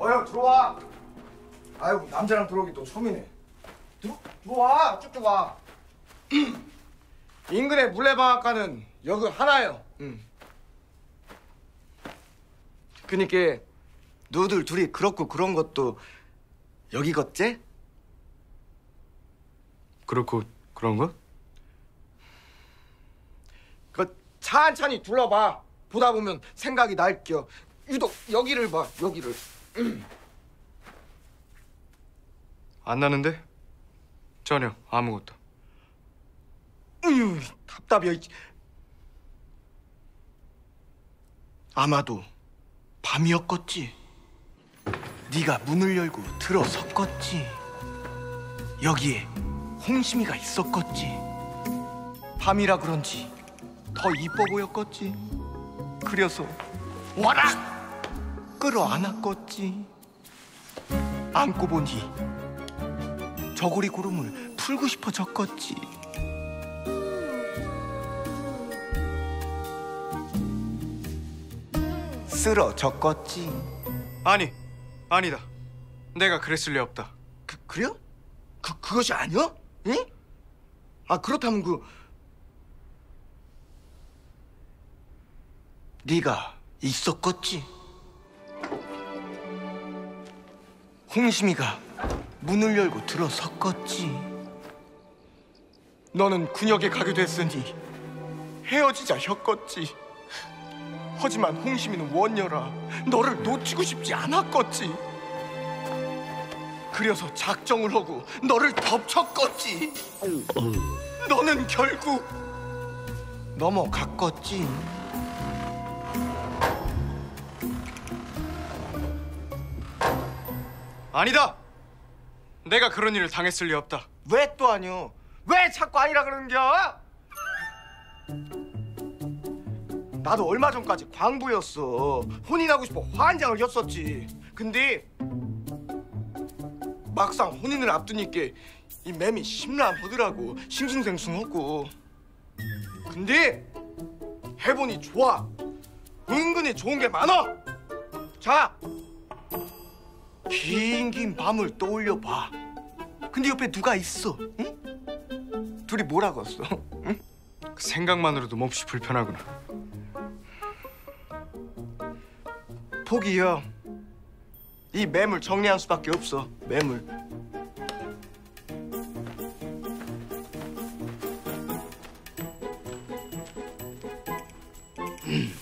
어 형 들어와. 아이고 남자랑 들어오기 또 처음이네. 들어 들어와 쭉쭉 와. 인근의 물레방앗간은 여기 하나요. 응. 그니까 너들 둘이 그렇고 그런 것도 여기겠지? 그렇고 그런 거? 그 찬찬히 둘러봐. 보다 보면 생각이 날겨. 유독 여기를 봐. 여기를. 안 나는데? 전혀 아무것도. 으유, 답답해. 이- 아마도 밤이었겠지. 네가 문을 열고 들어섰겠지. 여기에 홍심이가 있었겠지. 밤이라 그런지 더 이뻐 보였겠지. 그래서 와라 끌어안았겠지. 안고 보니 저고리 고름을 풀고 싶어졌겠지. 쓰러졌겠지. 아니, 아니다. 내가 그랬을 리 없다. 그 그래요? 그 그것이 아니야? 응? 아 그렇다면 그 네가 있었겠지. 홍심이가 문을 열고 들어섰겠지. 너는 군역에 가게 됐으니 헤어지자 했겠지. 하지만 홍심이는 원녀라 너를 놓치고 싶지 않았겠지. 그래서 작정을 하고 너를 덮쳤겠지. 너는 결국 넘어갔겠지. 아니다. 내가 그런 일을 당했을 리 없다. 왜 또 아니요? 왜 자꾸 아니라 그러는겨? 나도 얼마 전까지 광부였어. 혼인하고 싶어 환장을 했었지. 근데 막상 혼인을 앞두니까 이 맴이 심란하더라고. 싱숭생숭하고. 근데 해보니 좋아. 은근히 좋은 게 많아. 자, 긴긴 밤을 떠올려 봐. 근데 옆에 누가 있어? 응? 둘이 뭐라고 했어? 응? 그 생각만으로도 몹시 불편하구나. 포기요. 이 매물 정리할 수밖에 없어. 매물. 음.